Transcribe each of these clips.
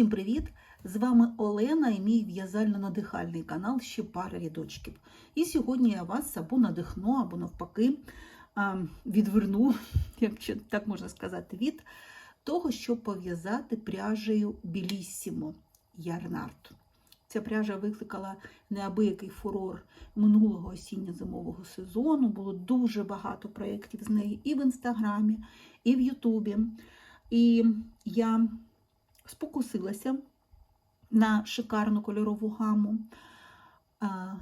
Усім привіт! З вами Олена і мій в'язально-надихальний канал ще пара рядочків. І сьогодні я вас або надихну, або навпаки відверну, якщо так можна сказати, від того, щоб пов'язати пряжею Біліссімо Ярнард. Ця пряжа викликала неабиякий фурор минулого осінньо-зимового сезону. Було дуже багато проєктів з неї і в інстаграмі, і в Ютубі. І я спокусилася на шикарну кольорову гаму,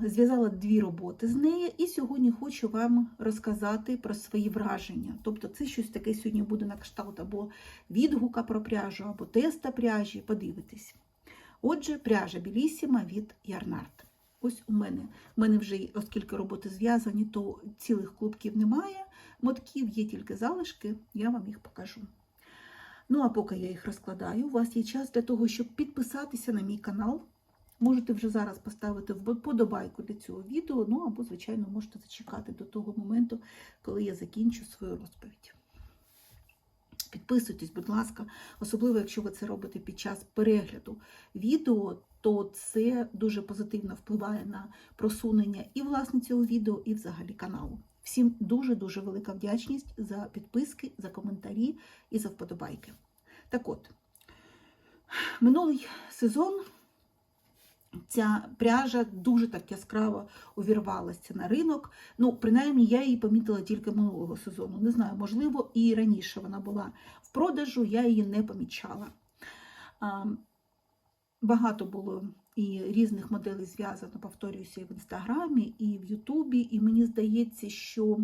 зв'язала дві роботи з неї, і сьогодні хочу вам розказати про свої враження. Тобто, це щось таке сьогодні буде на кшталт або відгука про пряжу, або теста пряжі. Подивитись. Отже, пряжа Білісіма від Ярнард. Ось у мене. У мене вже, оскільки роботи зв'язані, то цілих клубків немає. Мотків є тільки залишки, я вам їх покажу. Ну, а поки я їх розкладаю, у вас є час для того, щоб підписатися на мій канал. Можете вже зараз поставити вподобайку для цього відео, ну або, звичайно, можете зачекати до того моменту, коли я закінчу свою розповідь. Підписуйтесь, будь ласка, особливо, якщо ви це робите під час перегляду відео, то це дуже позитивно впливає на просунення і власне цього відео, і взагалі каналу. Всім дуже-дуже велика вдячність за підписки, за коментарі і за вподобайки. Так от, минулий сезон ця пряжа дуже так яскраво увірвалася на ринок. Ну, принаймні, я її помітила тільки минулого сезону. Не знаю, можливо, і раніше вона була в продажу, я її не помічала. Багато було і різних моделей зв'язано, повторююся, і в інстаграмі, і в Ютубі. І мені здається, що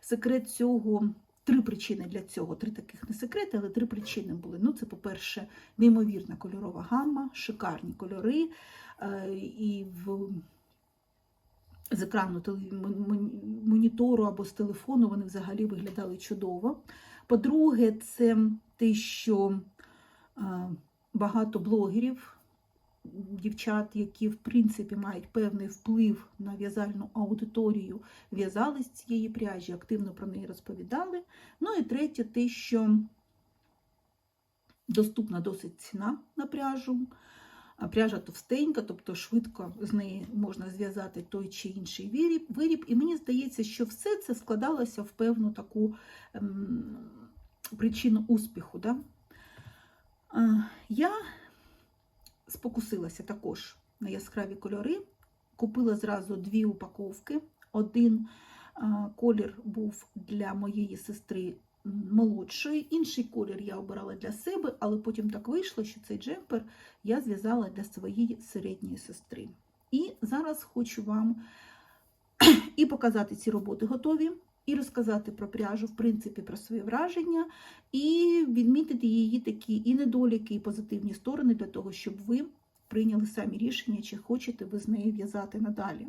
секрет цього. Три причини для цього, три таких не секрети, але три причини були. Ну, це, по-перше, неймовірна кольорова гамма, шикарні кольори. І в з екрану монітору або з телефону вони взагалі виглядали чудово. По-друге, це те, що багато блогерів дівчат, які в принципі мають певний вплив на в'язальну аудиторію, в'язали з цієї пряжі, активно про неї розповідали. Ну і третє, те, що доступна досить ціна на пряжу. Пряжа товстенька, тобто швидко з неї можна зв'язати той чи інший виріб. І мені здається, що все це складалося в певну таку ем, причину успіху. Да? Я спокусилася також на яскраві кольори. Купила зразу дві упаковки. Один колір був для моєї сестри молодшої, інший колір я обирала для себе, але потім так вийшло, що цей джемпер я зв'язала для своєї середньої сестри. І зараз хочу вам і показати ці роботи готові, і розказати про пряжу, в принципі, про свої враження, і відмітити її такі і недоліки, і позитивні сторони для того, щоб ви прийняли самі рішення, чи хочете ви з нею в'язати надалі.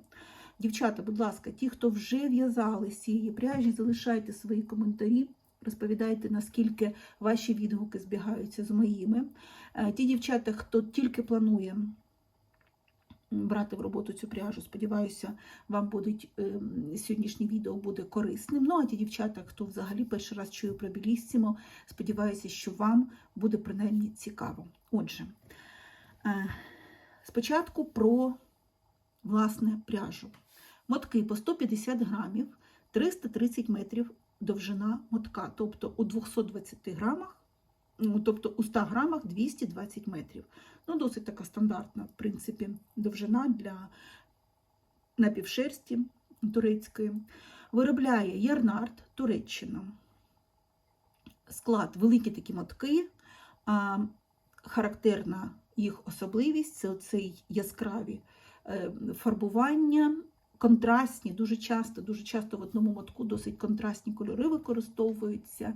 Дівчата, будь ласка, ті, хто вже в'язали цієї пряжі, залишайте свої коментарі. Розповідайте, наскільки ваші відгуки збігаються з моїми. Е, ті дівчата, хто тільки планує брати в роботу цю пряжу, сподіваюся, вам будуть, ем, сьогоднішнє відео буде корисним. Ну, а ті дівчата, хто взагалі перший раз чує про біліссімо, сподіваюся, що вам буде принаймні цікаво. Отже, е, спочатку про власне пряжу. Мотки по 150 грамів, 330 метрів довжина мотка, тобто у 220 грамах, тобто у 100 грамах 220 метрів. Ну, Досить така стандартна, в принципі, довжина для напівшерсті турецької. Виробляє Ярнард, Туреччина. Склад великі такі мотки, характерна їх особливість це оцей яскраві е, фарбування, контрастні, дуже часто, дуже часто в одному мотку досить контрастні кольори використовуються.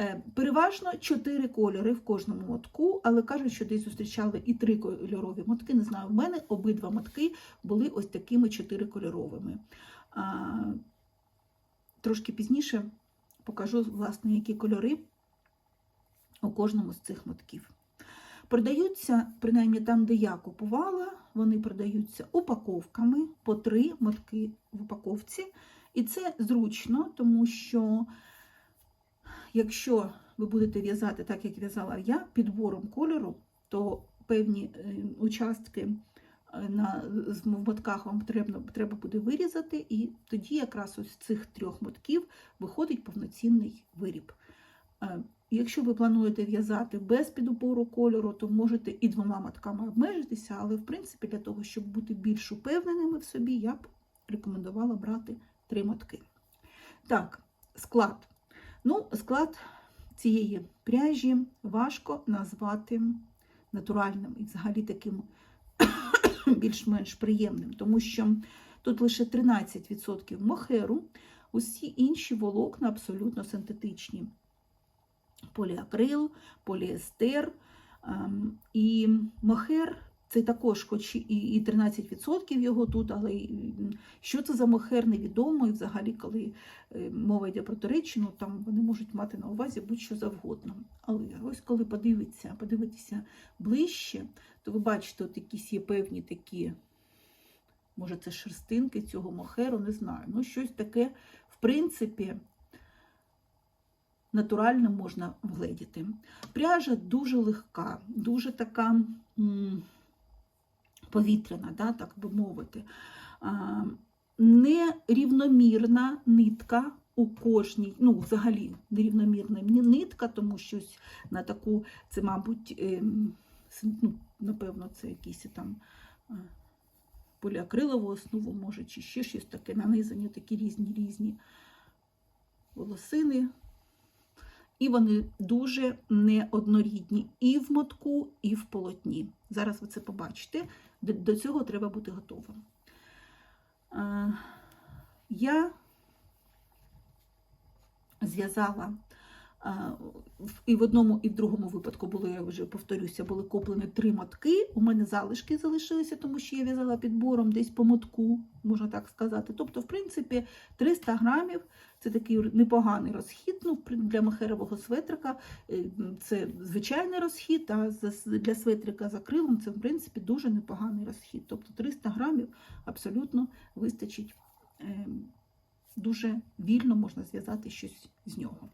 Е, переважно чотири кольори в кожному мотку, але кажуть, що десь зустрічали і три кольорові мотки. Не знаю, в мене обидва мотки були ось такими чотирикольоровими. Трошки пізніше покажу, власне, які кольори у кожному з цих мотків. Продаються, принаймні там, де я купувала, вони продаються упаковками по три мотки в упаковці. І це зручно, тому що, якщо ви будете в'язати так, як в'язала я, підбором кольору, то певні е, участки е, на з мотках вам треба, треба буде вирізати, і тоді якраз з цих трьох мотків виходить повноцінний виріб. Е, Якщо ви плануєте в'язати без підопору кольору, то можете і двома мотками обмежитися, але в принципі для того, щоб бути більш упевненими в собі, я б рекомендувала брати три мотки. Так, склад. Ну, склад цієї пряжі важко назвати натуральним і взагалі таким більш-менш приємним, тому що тут лише 13% мохеру, усі інші волокна абсолютно синтетичні. Поліакрил, поліестер ем, і мохер. Це також, хоч і і 13% його тут, але що це за мохер, невідомо. І взагалі, коли е, мова йде про Туреччину, там вони можуть мати на увазі будь-що завгодно. Але ось коли подивитися, подивитися ближче, то ви бачите, от якісь є певні такі, може, це шерстинки цього мохеру, не знаю. Ну, щось таке, в принципі, натурально можна вгледіти. Пряжа дуже легка, дуже така м, повітряна, да, так би мовити. Нерівномірна нитка у кожній, ну, взагалі нерівномірна нитка, тому що на таку, це, мабуть, ем, ну, напевно, це якісь там поліакрилову основу, може, чи ще щось таке, нанизані такі різні різні волосини. І вони дуже неоднорідні і в мотку, і в полотні. Зараз ви це побачите. До цього треба бути готовим. Я зв'язала і в одному, і в другому випадку були, я вже повторюся, були куплені три мотки. У мене залишки залишилися, тому що я в'язала підбором десь по мотку, можна так сказати. Тобто, в принципі, 300 грамів це такий непоганий розхід ну, для махерового светрика. Е, це звичайний розхід, а для светрика за крилом це, в принципі, дуже непоганий розхід. Тобто 300 грамів абсолютно вистачить. Ем, дуже вільно можна зв'язати щось з нього.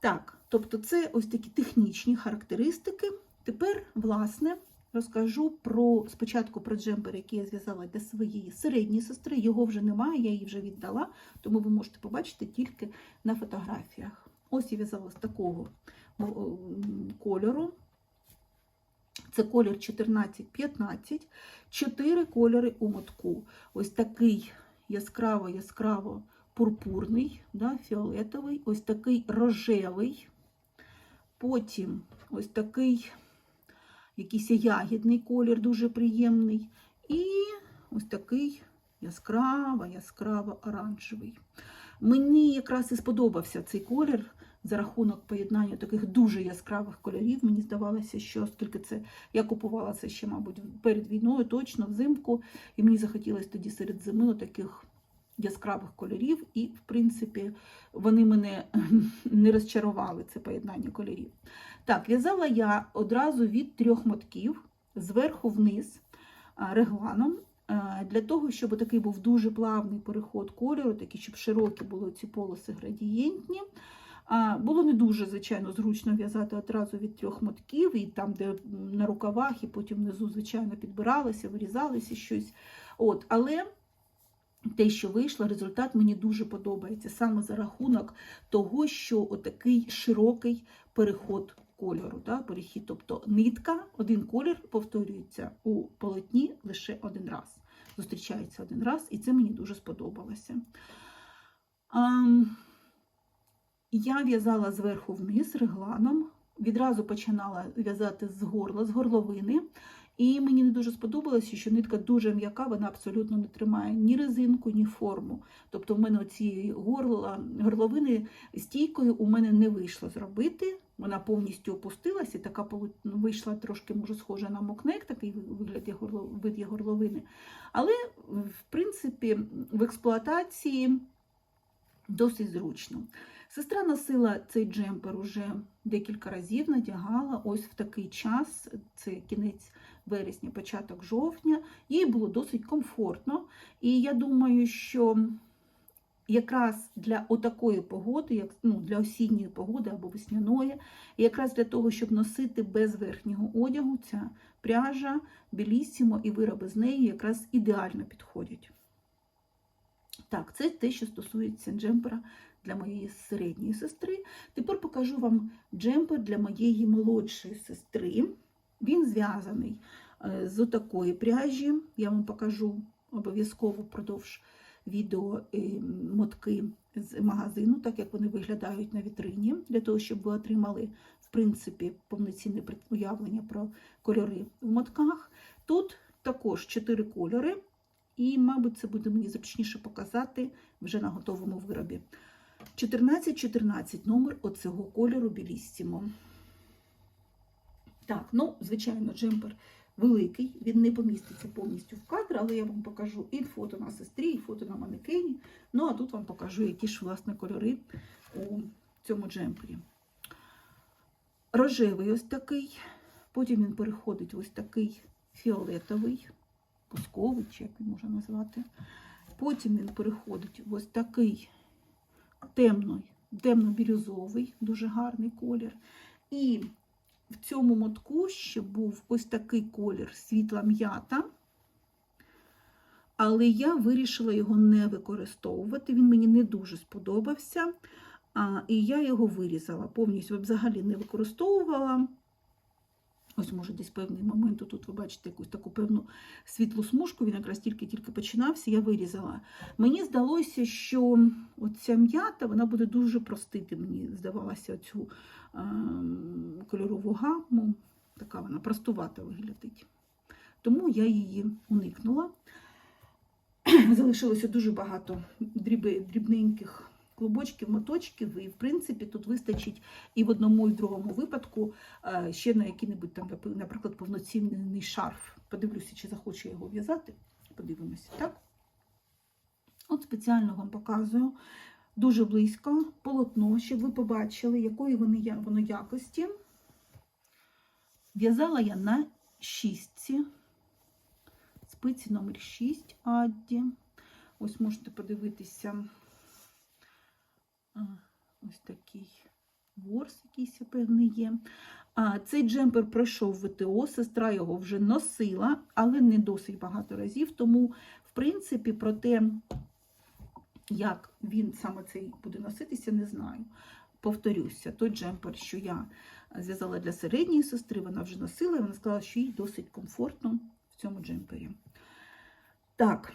Так, тобто це ось такі технічні характеристики. Тепер, власне, розкажу про спочатку про джемпер, який я зв'язала для своєї середньої сестри. Його вже немає, я її вже віддала, тому ви можете побачити тільки на фотографіях. Ось я в'язала з такого кольору. Це колір 14-15, чотири кольори у мотку. Ось такий яскраво-яскраво пурпурний, да, фіолетовий, ось такий рожевий, потім ось такий якийсь ягідний колір, дуже приємний. І ось такий яскраво, яскраво оранжевий. Мені якраз і сподобався цей колір за рахунок поєднання таких дуже яскравих кольорів. Мені здавалося, що оскільки це я купувала це ще, мабуть, перед війною, точно взимку, і мені захотілося тоді серед зими таких яскравих кольорів, і, в принципі, вони мене не розчарували, це поєднання кольорів. Так, в'язала я одразу від трьох мотків зверху вниз регланом. Для того, щоб такий був дуже плавний переход кольору, такий, щоб широкі були ці полоси градієнтні. Було не дуже, звичайно, зручно в'язати одразу від трьох мотків, і там, де на рукавах, і потім внизу, звичайно, підбиралося, вирізалося щось. От, Але те, що вийшло, результат мені дуже подобається саме за рахунок того, що отакий широкий переход кольору. Да, перехід, Тобто нитка, один колір повторюється у полотні лише один раз. Зустрічається один раз, і це мені дуже сподобалося. Я в'язала зверху вниз регланом, відразу починала в'язати з горла, з горловини. І мені не дуже сподобалося, що нитка дуже м'яка, вона абсолютно не тримає ні резинку, ні форму. Тобто в мене ці горла, горловини стійкою у мене не вийшло зробити. Вона повністю опустилася, така вийшла трошки, може, схожа на мокнек, такий вигляд вид є горловини. Але, в принципі, в експлуатації досить зручно. Сестра носила цей джемпер уже декілька разів, надягала ось в такий час, це кінець вересня, початок жовтня, їй було досить комфортно. І я думаю, що якраз для отакої погоди, як ну, для осінньої погоди або весняної, якраз для того, щоб носити без верхнього одягу, ця пряжа, білісімо і вироби з неї якраз ідеально підходять. Так, це те, що стосується джемпера для моєї середньої сестри. Тепер покажу вам джемпер для моєї молодшої сестри. Він зв'язаний е, з отакої пряжі. Я вам покажу обов'язково впродовж відео е, мотки з магазину, так як вони виглядають на вітрині, для того, щоб ви отримали, в принципі, повноцінне уявлення про кольори в мотках. Тут також 4 кольори, і, мабуть, це буде мені зручніше показати вже на готовому виробі. 14-14 номер оцього кольору біліссімо. Так, ну, звичайно, джемпер великий, він не поміститься повністю в кадр, але я вам покажу і фото на сестрі, і фото на манекені. Ну, а тут вам покажу, які ж, власне, кольори у цьому джемпері. Рожевий ось такий, потім він переходить в ось такий фіолетовий, пусковий, чи як він можна назвати. Потім він переходить в ось такий темно-бірюзовий, дуже гарний колір. І в цьому мотку ще був ось такий колір світла м'ята, але я вирішила його не використовувати. Він мені не дуже сподобався, а, і я його вирізала. Повністю взагалі не використовувала. Ось, може, десь певний момент, тут ви бачите якусь таку певну світлу смужку, він якраз тільки-тільки починався, я вирізала. Мені здалося, що оця м'ята вона буде дуже простити, мені здавалося, цю кольорову гамму. Така вона простувата виглядить. Тому я її уникнула. Залишилося дуже багато дрібненьких клубочків, моточків, і в принципі тут вистачить і в одному, і в другому випадку е, ще на який-небудь там, наприклад, повноцінний шарф. Подивлюся, чи захочу я його в'язати. Подивимося, так? От спеціально вам показую дуже близько полотно, щоб ви побачили, якої вони, воно якості. В'язала я на шістці, спиці номер 6 Адді. Ось можете подивитися. Ось такий ворс якийсь певний є. А, Цей джемпер пройшов ВТО, сестра його вже носила, але не досить багато разів. Тому, в принципі, про те, як він саме цей буде носитися, не знаю. Повторюся, той джемпер, що я зв'язала для середньої сестри, вона вже носила, і вона сказала, що їй досить комфортно в цьому джемпері. Так,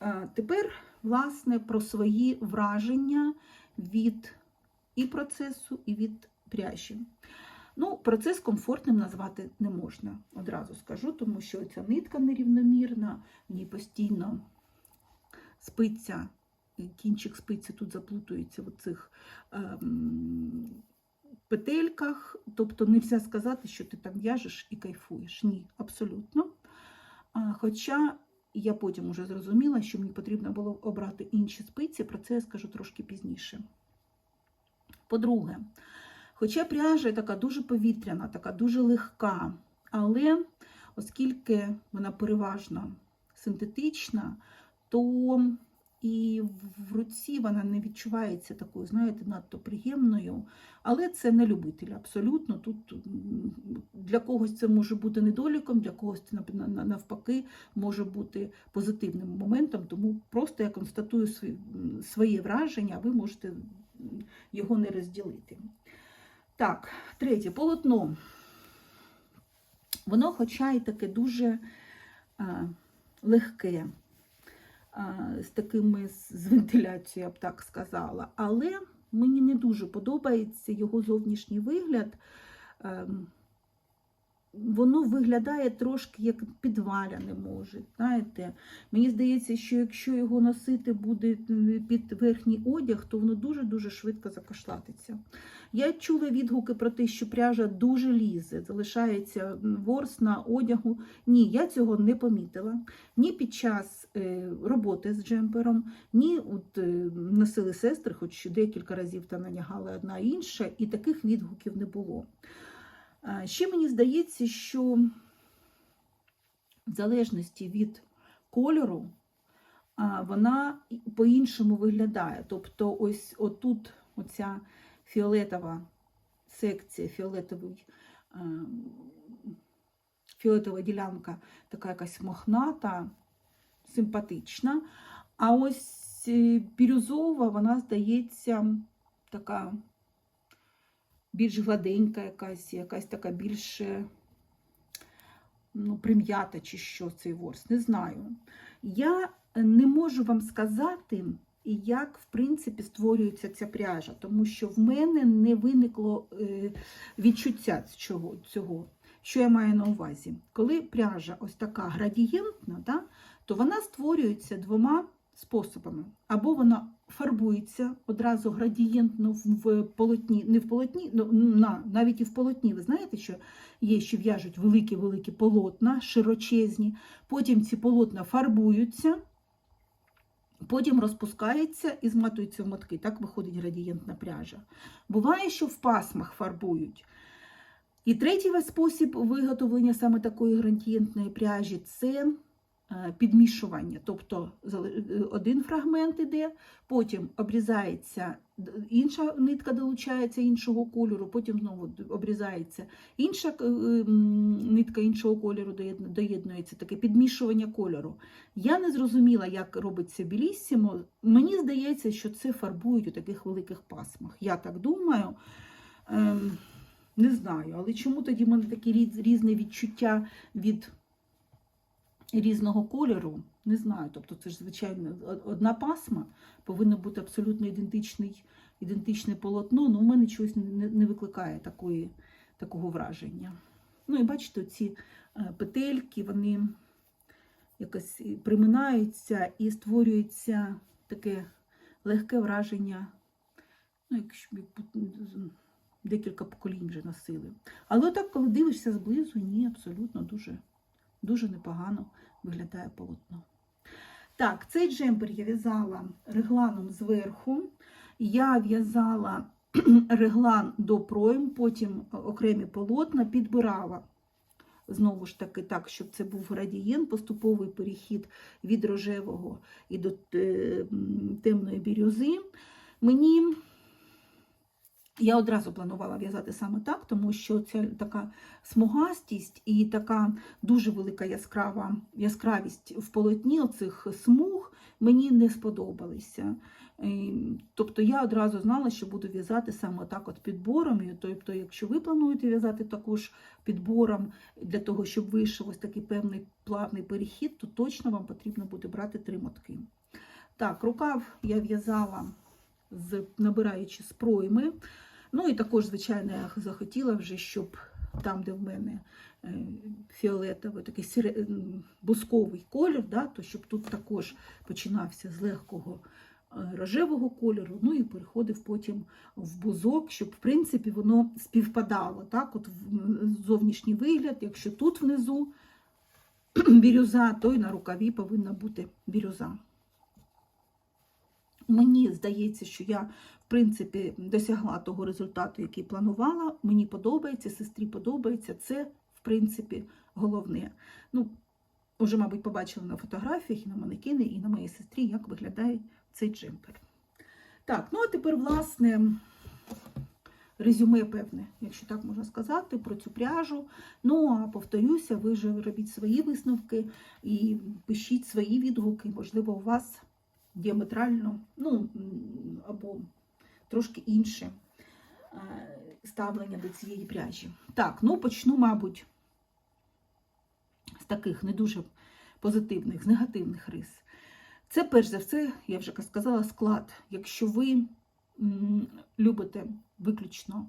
е, тепер, власне, про свої враження від і процесу, і від пряжі. Ну, процес комфортним назвати не можна, одразу скажу, тому що ця нитка нерівномірна, в ній постійно спиця, кінчик спиці тут заплутується в цих ем, петельках. Тобто не можна сказати, що ти там в'яжеш і кайфуєш. Ні, абсолютно. Хоча я потім уже зрозуміла, що мені потрібно було обрати інші спиці, про це я скажу трошки пізніше. По-друге, хоча пряжа така дуже повітряна, така дуже легка, але оскільки вона переважно синтетична, то і в руці вона не відчувається такою, знаєте, надто приємною. Але це не любитель абсолютно. Тут для когось це може бути недоліком, для когось це навпаки може бути позитивним моментом. Тому просто я констатую своє враження, ви можете його не розділити. Так, третє полотно. Воно, хоча й таке дуже легке, з такими з вентиляцією, я б так сказала. Але мені не дуже подобається його зовнішній вигляд. Воно виглядає трошки як підваляне може. Знаєте, мені здається, що якщо його носити буде під верхній одяг, то воно дуже-дуже швидко закашлатиться. Я чула відгуки про те, що пряжа дуже лізе, залишається ворс на одягу. Ні, я цього не помітила. Ні під час е, роботи з джемпером, ні от, е, носили сестри, хоч декілька разів там наягали одна інша, і таких відгуків не було. Ще мені здається, що в залежності від кольору вона по-іншому виглядає. Тобто, ось отут оця фіолетова секція, фіолетовий, фіолетова ділянка, така якась мохната, симпатична. А ось е, бірюзова, вона здається, така більш гладенька, якась, якась така більш ну, прим'ята чи що цей ворс, не знаю. Я не можу вам сказати, як в принципі створюється ця пряжа, тому що в мене не виникло е, відчуття цього. цього. Що я маю на увазі? Коли пряжа ось така градієнтна, да, то вона створюється двома способами. Або вона фарбується одразу градієнтно в полотні, не в полотні, ну, на, навіть і в полотні. Ви знаєте, що є, що в'яжуть великі-великі полотна, широчезні, потім ці полотна фарбуються, потім розпускаються і зматуються в мотки. Так виходить градієнтна пряжа. Буває, що в пасмах фарбують. І третій спосіб виготовлення саме такої градієнтної пряжі це підмішування. Тобто е, один фрагмент іде, потім обрізається інша нитка долучається іншого кольору, потім знову обрізається інша е, нитка іншого кольору, доєднується таке підмішування кольору. Я не зрозуміла, як робиться біліссімо. Мені здається, що це фарбують у таких великих пасмах. Я так думаю. Ем, не знаю, але чому тоді в мене таке різ- різне відчуття від різного кольору? Не знаю. Тобто це ж, звичайно, одна пасма, повинно бути абсолютно ідентичний, ідентичне полотно, але в мене чогось не, не викликає такої, такого враження. Ну і бачите, ці петельки, вони якось приминаються і створюється таке легке враження, ну, якщо декілька поколінь вже носили. Але так, коли дивишся зблизу, ні, абсолютно дуже, дуже непогано виглядає полотно. Так, цей джемпер я в'язала регланом зверху. Я в'язала реглан до пройм, потім окремі полотна підбирала. Знову ж таки, так, щоб це був градієнт, поступовий перехід від рожевого і до е, темної бірюзи. Мені я одразу планувала в'язати саме так, тому що ця така смугастість і така дуже велика яскрава, яскравість в полотні оцих смуг мені не сподобалися. Тобто я одразу знала, що буду в'язати саме так от підбором. Тобто, якщо ви плануєте в'язати також підбором для того, щоб вийшов ось такий певний плавний перехід, то точно вам потрібно буде брати три мотки. Так, рукав я в'язала набираючи з пройми. Ну і також, звичайно, я захотіла вже, щоб там, де в мене е, фіолетовий, такий сіре- бусковий колір, да, то щоб тут також починався з легкого е, рожевого кольору, ну і переходив потім в бузок, щоб в принципі воно співпадало. Так, от зовнішній вигляд, якщо тут внизу бірюза, то й на рукаві повинна бути бірюза. Мені здається, що я, в принципі, досягла того результату, який планувала. Мені подобається, сестрі подобається. Це, в принципі, головне. Ну, вже, мабуть, побачили на фотографіях і на манекени, і на моїй сестрі, як виглядає цей джемпер. Так, ну а тепер, власне, резюме певне, якщо так можна сказати, про цю пряжу. Ну, а повторюся, ви ж робіть свої висновки і пишіть свої відгуки. Можливо, у вас діаметрально, ну, або трошки інше е, ставлення до цієї пряжі. Так, ну почну, мабуть, з таких не дуже позитивних, з негативних рис. Це, перш за все, я вже сказала, склад. Якщо ви любите виключно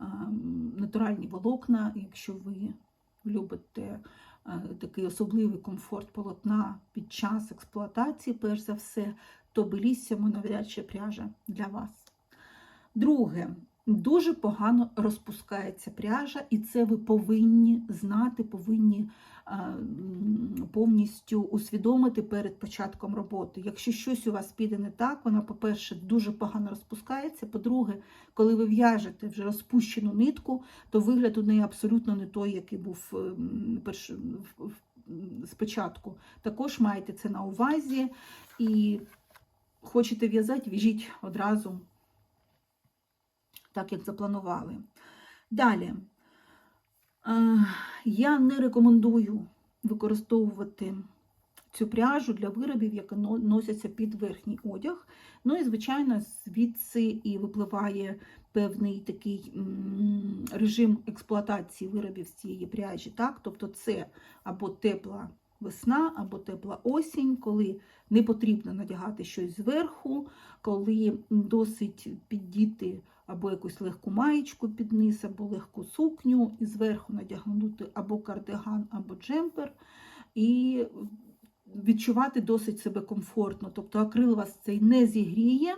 е, натуральні волокна, якщо ви любите такий особливий комфорт полотна під час експлуатації, перш за все, то беліссимо навряд чи пряжа для вас. Друге, дуже погано розпускається пряжа, і це ви повинні знати, повинні е, повністю усвідомити перед початком роботи. Якщо щось у вас піде не так, вона, по-перше, дуже погано розпускається. По-друге, коли ви в'яжете вже розпущену нитку, то вигляд у неї абсолютно не той, який був в- спочатку. Також маєте це на увазі і хочете в'язати, в'яжіть одразу так, як запланували. Далі, е, я не рекомендую використовувати цю пряжу для виробів, які носяться під верхній одяг. Ну і, звичайно, звідси і випливає певний такий режим експлуатації виробів з цієї пряжі. Так? Тобто це або тепла весна, або тепла осінь, коли не потрібно надягати щось зверху, коли досить піддіти або якусь легку маєчку під низ, або легку сукню, і зверху надягнути або кардиган, або джемпер. І відчувати досить себе комфортно. Тобто акрил вас цей не зігріє,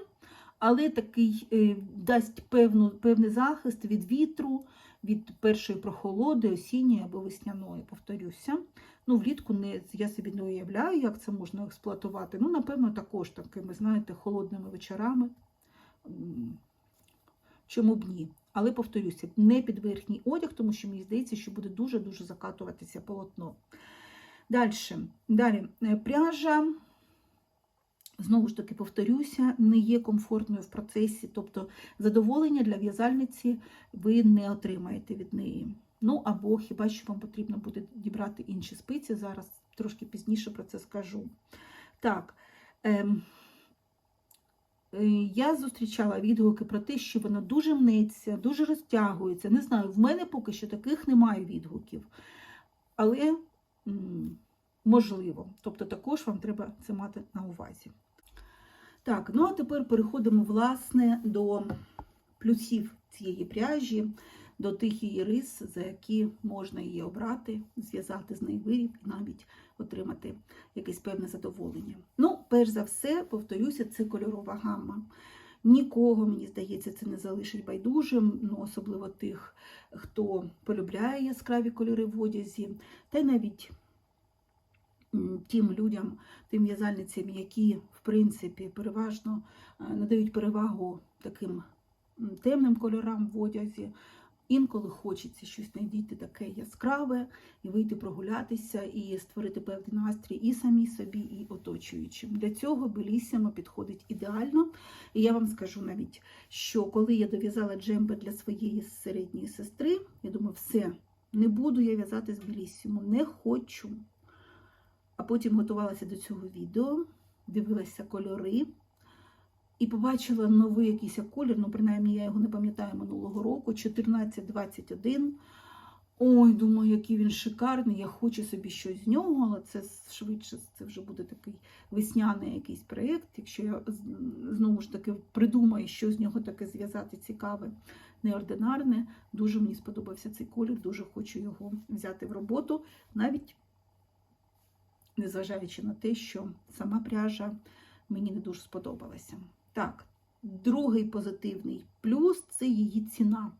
але такий е, дасть певну, певний захист від вітру, від першої прохолоди, осінньої або весняної, повторюся. Ну, влітку не, я собі не уявляю, як це можна експлуатувати. Ну, напевно, також такими, знаєте, холодними вечорами. Чому б ні? Але повторюся, не під верхній одяг, тому що мені здається, що буде дуже-дуже закатуватися полотно. Далі, далі е, пряжа, знову ж таки повторюся, не є комфортною в процесі, тобто задоволення для в'язальниці ви не отримаєте від неї. Ну або хіба що вам потрібно буде дібрати інші спиці, зараз трошки пізніше про це скажу. Так, ем, я зустрічала відгуки про те, що вона дуже мнеться, дуже розтягується. Не знаю, в мене поки що таких немає відгуків. Але можливо. Тобто також вам треба це мати на увазі. Так, ну а тепер переходимо власне до плюсів цієї пряжі, до тих її рис, за які можна її обрати, зв'язати з неї виріб і навіть отримати якесь певне задоволення. Ну, перш за все, повторюся, це кольорова гамма. Нікого, мені здається, це не залишить байдужим, ну, особливо тих, хто полюбляє яскраві кольори в одязі, та й навіть тим людям, тим в'язальницям, які, в принципі, переважно е, надають перевагу таким темним кольорам в одязі. Інколи хочеться щось знайти таке яскраве, і вийти прогулятися, і створити певний настрій і самі собі, і оточуючим. Для цього белісіма підходить ідеально. І я вам скажу навіть, що коли я дов'язала джемпер для своєї середньої сестри, я думаю, все, не буду я в'язати з белісіму, не хочу. А потім готувалася до цього відео, дивилася кольори. І побачила новий якийсь колір, ну, принаймні, я його не пам'ятаю минулого року, 1421. Ой, думаю, який він шикарний, я хочу собі щось з нього, але це швидше це вже буде такий весняний якийсь проєкт. Якщо я знову ж таки придумаю, що з нього таке зв'язати цікаве, неординарне. Дуже мені сподобався цей колір, дуже хочу його взяти в роботу, навіть незважаючи на те, що сама пряжа мені не дуже сподобалася. Так, другий позитивний плюс це її ціна.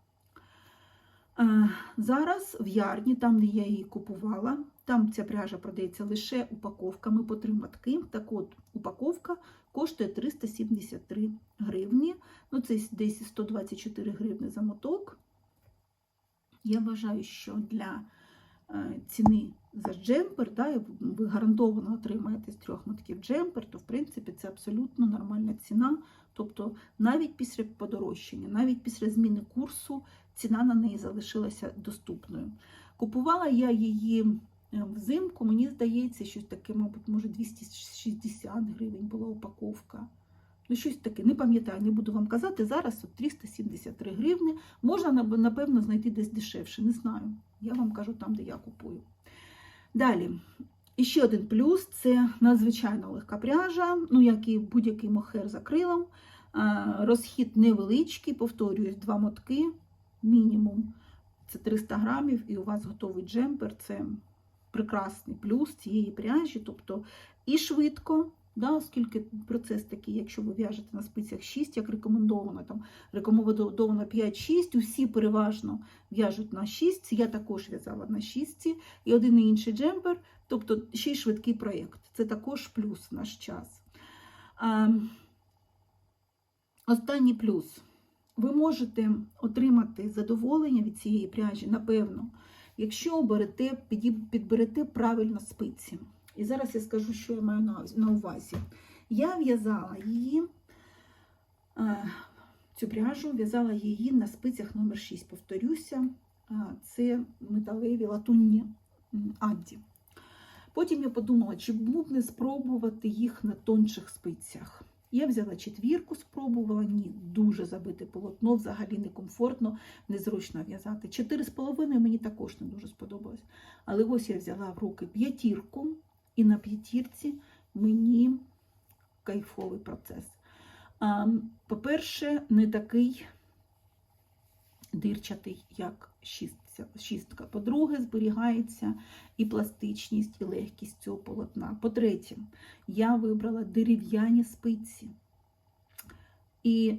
Е, Зараз в ярні, там, де я її купувала, там ця пряжа продається лише упаковками по три матки. Так от, упаковка коштує 373 гривні. Ну, це десь 124 гривні за моток. Я вважаю, що для ціни за джемпер, да, ви гарантовано отримаєте з трьох мотків джемпер, то в принципі це абсолютно нормальна ціна. Тобто навіть після подорожчання, навіть після зміни курсу ціна на неї залишилася доступною. Купувала я її е, взимку, мені здається, щось таке, мабуть, може 260 гривень була упаковка. Ну, щось таке, не пам'ятаю, не буду вам казати. Зараз от 373 гривні. Можна, напевно, знайти десь дешевше, не знаю. Я вам кажу там, де я купую. Далі, і ще один плюс це надзвичайно легка пряжа, ну, як і будь-який мохер за крилом. Розхід невеличкий, повторююсь, два мотки, мінімум. Це 300 грамів, і у вас готовий джемпер. Це прекрасний плюс цієї пряжі, тобто і швидко, да, оскільки процес такий, якщо ви в'яжете на спицях 6, як рекомендовано, там рекомендовано 5-6, усі переважно в'яжуть на 6, я також в'язала на 6, і один і інший джемпер, тобто ще й швидкий проєкт. Це також плюс в наш час. А, останній плюс. Ви можете отримати задоволення від цієї пряжі, напевно, якщо берете, піді- підберете правильно спиці. І зараз я скажу, що я маю на, увазі. Я в'язала її, е, цю пряжу, в'язала її на спицях номер 6. Повторюся, е, це металеві латунні адді. Потім я подумала, чи б не спробувати їх на тонших спицях. Я взяла четвірку, спробувала, ні, дуже забите полотно, взагалі некомфортно, незручно в'язати. Чотири з половиною мені також не дуже сподобалось. Але ось я взяла в руки п'ятірку, і на п'ятірці мені кайфовий процес. По-перше, не такий дирчатий, як шістка. По-друге, зберігається і пластичність, і легкість цього полотна. По-третє, я вибрала дерев'яні спиці. І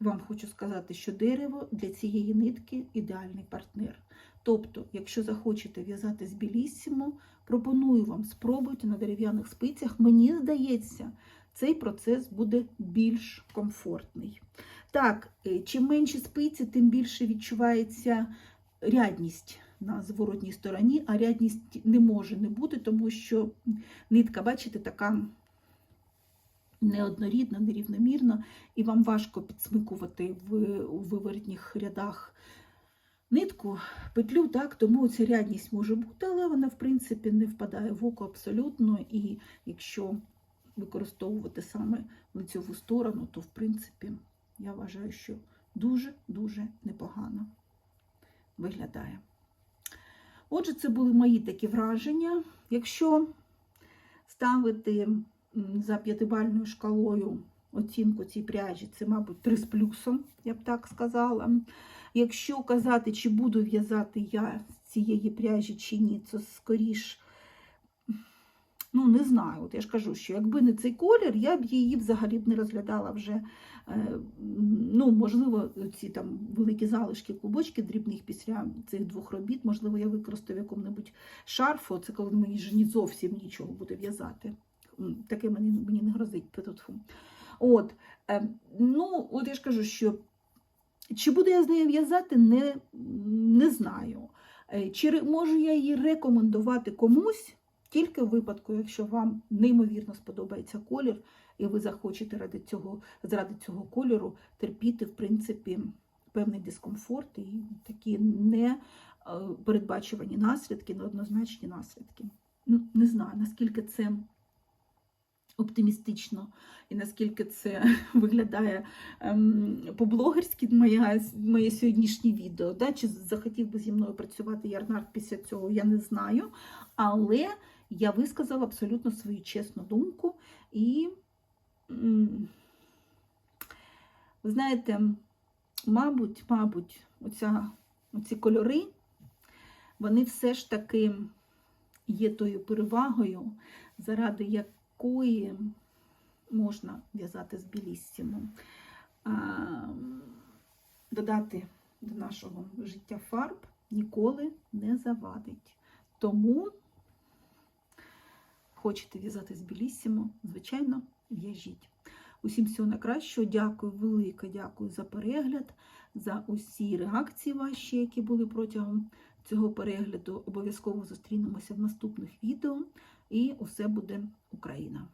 вам хочу сказати, що дерево для цієї нитки ідеальний партнер. Тобто, якщо захочете в'язати з білісімо, пропоную вам спробуйте на дерев'яних спицях. Мені здається, цей процес буде більш комфортний. Так, е, чим менші спиці, тим більше відчувається рядність на зворотній стороні, а рядність не може не бути, тому що нитка, бачите, така неоднорідна, нерівномірна, і вам важко підсмикувати в, виворотніх рядах нитку, петлю, так, тому ця рядність може бути, але вона, в принципі, не впадає в око абсолютно. І якщо використовувати саме лицьову сторону, то в принципі я вважаю, що дуже-дуже непогано виглядає. Отже, це були мої такі враження. Якщо ставити за п'ятибальною шкалою оцінку цій пряжі, це, мабуть, 3 з плюсом, я б так сказала. Якщо казати, чи буду в'язати я з цієї пряжі чи ні, це скоріш, ну, не знаю. От я ж кажу, що якби не цей колір, я б її взагалі б не розглядала вже. е, Ну, можливо, ці там великі залишки клубочки дрібних після цих двох робіт, можливо, я використаю в якому-небудь шарфу, це коли мені ж ні зовсім нічого буде в'язати. Таке мені, мені не грозить. От, е, ну, от я ж кажу, що чи буду я з нею в'язати, не, не знаю. Е, Чи можу я її рекомендувати комусь, тільки в випадку, якщо вам неймовірно сподобається колір, і ви захочете ради цього, заради цього кольору терпіти, в принципі, певний дискомфорт і такі не е, наслідки, неоднозначні наслідки. Ну, Не знаю, наскільки це оптимістично і наскільки це виглядає ем, по-блогерськи моє, моє сьогоднішнє відео. Да? Чи захотів би зі мною працювати Ярнард після цього, я не знаю. Але я висказала абсолютно свою чесну думку. І, ви знаєте, мабуть, мабуть, оця, оці кольори, вони все ж таки є тою перевагою, заради якої можна в'язати з біліссімом. Додати до нашого життя фарб ніколи не завадить. Тому хочете в'язати з біліссімо, звичайно, в'яжіть. Усім всього найкращого. Дякую, велике дякую за перегляд, за усі реакції ваші, які були протягом цього перегляду. Обов'язково зустрінемося в наступних відео. І усе буде Україна!